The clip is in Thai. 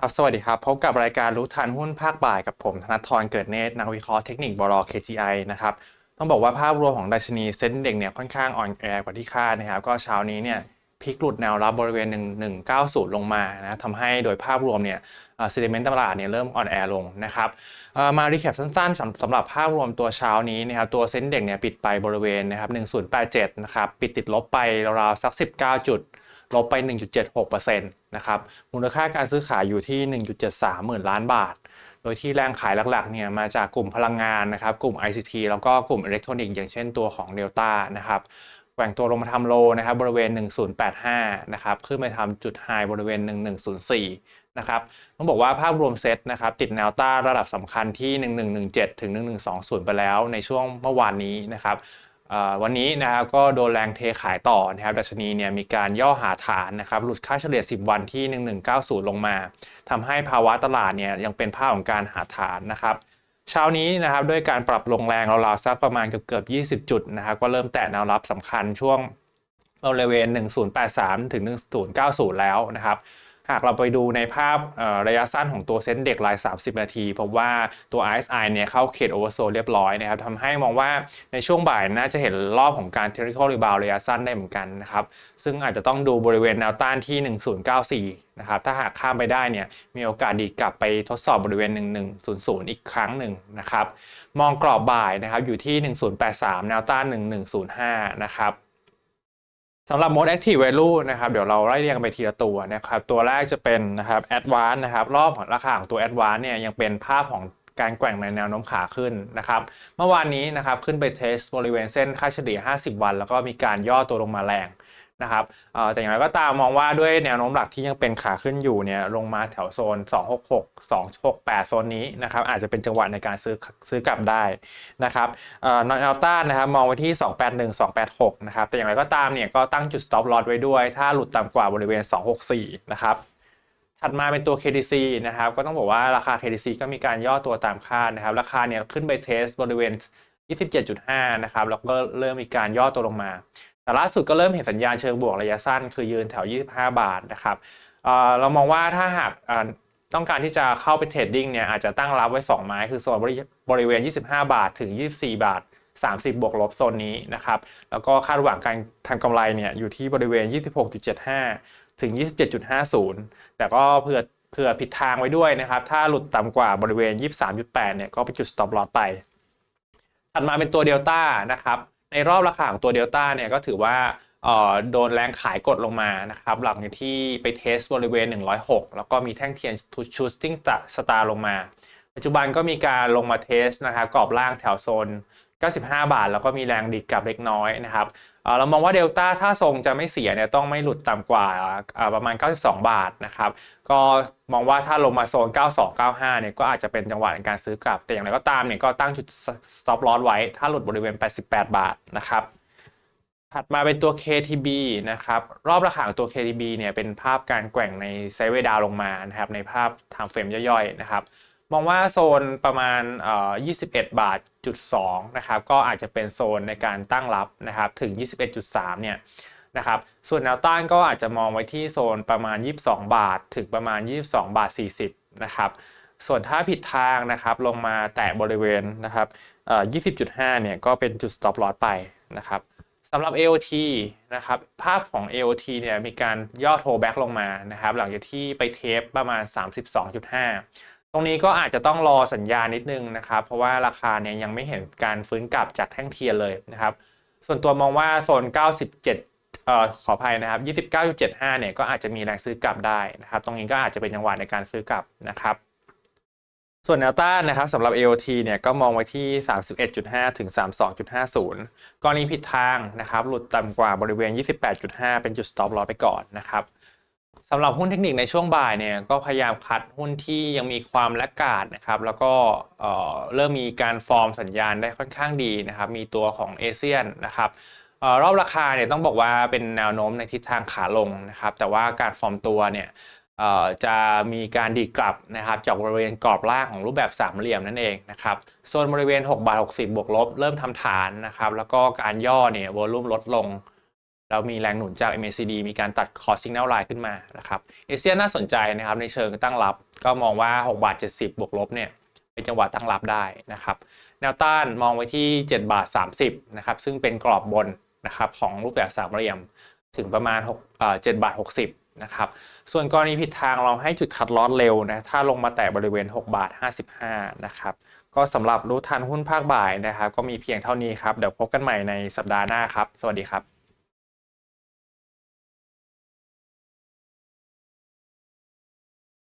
ครับสวัสดีครับพบกับรายการรู้ทันหุ้นภาคบ่ายกับผมธนทรเกิดเนตรนักวิเคราะห์เทคนิคบล KGI นะครับต้องบอกว่าภาพรวมของดัชนีเซ็นเด็กเนี่ยค่อนข้างอ่อนแอกว่าที่คาดนะครับก็เช้านี้เนี่ยพลิกหลุดแนวรับบริเวณ 1190 ลงมานะทำให้โดยภาพรวมเนี่ยซีดเมนต์ตลาดเนี่ยเริ่มอ่อนแอลงนะครับมารีแคปสั้นๆสำสำหรับภาพรวมตัวเช้านี้นะครับตัวเซ็นเด็กเนี่ยปิดไปบริเวณนะครับ1087นะครับปิดติดลบไปราวๆสัก 19 จุด ลบไป 1.76%นะครับมูลค่าการซื้อขายอยู่ที่ 1.73หมื่นล้านบาท โดยที่แรงขายหลักๆเนี่ยมาจากกลุ่มพลังงานนะครับกลุ่ม ICT แล้วก็กลุ่มอิเล็กทรอนิกส์อย่างเช่นตัวของ Delta นะครับแกว่งตัวลงมาทำโลนะครับบริเวณ 1085 นะครับขึ้นไปทำจุดไฮบริเวณ 1104 นะครับต้องบอกว่าภาพรวมเซตนะครับติดแนวต้าระดับสำคัญที่ 1117 ถึง 1120 ไปแล้วในช่วงเมื่อวานนี้นะครับ วันนี้นะครับก็โดนแรงเทขายต่อนะครับดัชนีเนี่ยมีการย่อหาฐานนะครับหลุดค่าเฉลี่ย 10 วันที่ 1190 ลงมาทำให้ภาวะตลาดเนี่ยยังเป็นภาพของการหาฐานนะครับเช้านี้นะครับด้วยการปรับลงแรงราวๆสักประมาณเกือบเกือบ20 จุดนะครับก็เริ่มแตะแนวรับสำคัญช่วงบริเวณ 1083 ถึง 1090 แล้วนะครับ หากเราไปดูในภาพระยะสั้นของตัวเซ็นเด็กราย 30 นาทีพบว่าตัว RSI เนี่ยเข้าเขตโอเวอร์โซเรียบร้อยนะครับทำให้มองว่าในช่วงบ่ายน่าจะเห็นรอบของการ technical rebound ระยะสั้นได้เหมือนกันนะครับ ซึ่งอาจจะต้องดูบริเวณแนวต้านที่ 1094 นะครับ ถ้าหากข้ามไปได้เนี่ยมีโอกาสดีกลับไปทดสอบบริเวณ 1100 อีกครั้งหนึ่งนะครับ มองกรอบบ่ายนะครับอยู่ที่ 1083 แนวต้าน 1105 นะครับ สำหรับ mode Active Value นะครับเดี๋ยวเราไล่เรียงกันไปทีละตัวนะครับตัวแรกจะเป็นนะครับ Advance นะครับรอบของราคาของตัว Advance เนี่ยยังเป็นภาพของการแกว่งในแนวโน้มขาขึ้นนะครับเมื่อวานนี้นะครับขึ้นไปเทสบริเวณเส้นค่าเฉลี่ย 50 วัน แล้วก็มีการย่อตัวลงมาแรง นะครับแต่อย่างไรก็ตามมองว่าด้วยแนวโน้มหลักที่ยังเป็นขาขึ้นอยู่เนี่ยลงมาแถวโซน 266 268 โซนนี้นะครับอาจจะเป็นจังหวะในการซื้อซื้อกลับได้นะครับเอ่อแนวต้านนะครับมองไว้ที่ 281 286 นะครับแต่อย่างไรก็ตามเนี่ยก็ตั้งจุด stop loss ไว้ด้วย ถ้าหลุดต่ำกว่าบริเวณ 264 นะครับถัดมาเป็นตัว KDC นะครับก็ต้องบอกว่าราคา KDC ก็มีการย่อตัวตามคาดนะครับราคาเนี่ยขึ้นไปเทสบริเวณ 27.5 นะครับแล้วก็เริ่มมีการย่อตัวลงมา แต่ล่าสุดก็เริ่มเห็นสัญญาณเชิงบวกระยะสั้น คือยืนแถว 25 บาทนะครับเรามองว่าถ้าหากต้องการที่จะเข้าไปเทรดดิ้งเนี่ยอาจจะตั้งรับไว้ 2 ไม้คือโซนบริบริเวณ 25 บาทถึง 24 บาท 30 บวกลบโซนนี้นะครับแล้วก็คาดหวังการทำกำไรเนี่ยอยู่ที่บริเวณ 26.75 ถึง 27.50 แต่ก็เผื่อเผื่อผิดทางไว้ด้วยนะครับ ถ้าหลุดต่ำกว่าบริเวณ 23.8 เนี่ยก็เป็นจุด stop loss ไป ถัดมาเป็นตัวเดลต้านะครับ ในรอบราคาของตัวเดลต้าเนี่ยก็ถือว่าโดนแรงขายกดลงมานะครับ หลังจากที่ไปเทสบริเวณ 106 แล้วก็มีแท่งเทียนชูสติ้งสตาร์ลงมา ปัจจุบันก็มีการลงมาเทสนะครับกรอบล่างแถวโซน 95 บาท แล้วก็มีแรงดีดกลับเล็กน้อยนะครับเรามองว่าเดลต้าถ้าทรงจะไม่เสียเนี่ยต้องไม่หลุดต่ำกว่าประมาณ 92 บาทนะครับก็มองว่าถ้าลงมาโซน 92 95 เนี่ยก็อาจจะเป็นจังหวะในการซื้อกลับ แต่อย่างไรก็ตามเนี่ยก็ตั้งจุด stop loss ไว้ ถ้าหลุดบริเวณ 88 บาทนะครับถัดมาเป็นตัว KTB นะครับรอบราคางตัว KTB เนี่ยเป็นภาพการแกว่งในไซเวดาวลงมานะครับในภาพ time frame ย่อยๆนะครับ มองว่าโซนประมาณ 21 บาทจุด2นะครับ ก็อาจจะเป็นโซนในการตั้งรับนะครับ ถึง 21.3 เนี่ยนะครับ ส่วนแนวต้านก็อาจจะมองไว้ที่โซนประมาณ 22 บาท ถึงประมาณ 22 บาท 40 นะครับ ส่วนถ้าผิดทางนะครับ ลงมาแตะบริเวณนะครับ20.5 เนี่ย ก็เป็นจุด stop loss ไปนะครับสำหรับ AOT นะครับ ภาพของ AOT เนี่ย มีการย่อโทแบ็กลงมานะครับ หลังจากที่ไปเทปประมาณ 32.5 ตรงนี้ก็อาจจะต้องรอสัญญาณนิดนึงนะครับ เพราะว่าราคาเนี่ยยังไม่เห็นการฟื้นกลับจากแท่งเทียนเลยนะครับ ส่วนตัวมองว่าโซน 97เอ่อขออภัยนะครับ 29.75 เนี่ยก็อาจจะมีแรงซื้อกลับได้นะครับ ตรงนี้ก็อาจจะเป็นจังหวะในการซื้อกลับนะครับ ส่วนแนวต้านนะครับสำหรับ AOT เนี่ยก็มองไว้ที่ 31.5 ถึง 32.50 กรณีผิดทางนะครับ หลุดต่ำกว่าบริเวณ 28.5 เป็นจุด stop loss ไปก่อนนะครับ สำหรับหุ้นเทคนิคในช่วงบ่ายเนี่ยก็พยายามคัดหุ้นที่ยังมีความและกาดนะครับแล้วก็เอ่อเริ่มมีการฟอร์มสัญญาณได้ค่อนข้างดีนะครับมีตัวของเอเชียนนะครับออรอบราคาเนี่ยต้องบอกว่าเป็นแนวโน้มในทิศทางขาลงนะครับแต่ว่าการฟอร์มตัวเนี่ยจะมีการดีกลับนะครับจากบริเวณกรอบล่างของรูปแบบสามเหลี่ยมนั่นเองนะครับโซนบริเวณ 6 บาท 60 บวกลบ เริ่มทำฐานนะครับแล้วก็การย่อเนี่ยวอลุ่มลดลง แล้วมีแรงหนุนจาก MACD มีการตัดคอสิง n น l ไลน์ขึ้นมานะครับเอเชียน่าสนใจนะครับในเชิงตั้งรับ ก็มองว่า 6 บาท 70 บวกลบเนี่ยเป็นจังหวะตั้งรับได้นะครับ แนวต้านมองไว้ที่ 7 บาท 30นะครับซึ่งเป็นกรอบบนนะครับของรูปแบบสามเหลี่ยมถึงประมาณ6เอ่อ7บาท 60นะครับส่วนกรณีผิดทางเราให้จุดคัดลอสเร็วนะถ้าลงมาแตะบริเวณ 6 บาท 55นะครับก็สำหรับรู้ทันหุ้นภาคบ่ายนะครับก็มีเพียงเท่านี้ครับเดี๋ยวพบกันใหม่ในสัปดาห์หน้าครับ สวัสดีครับ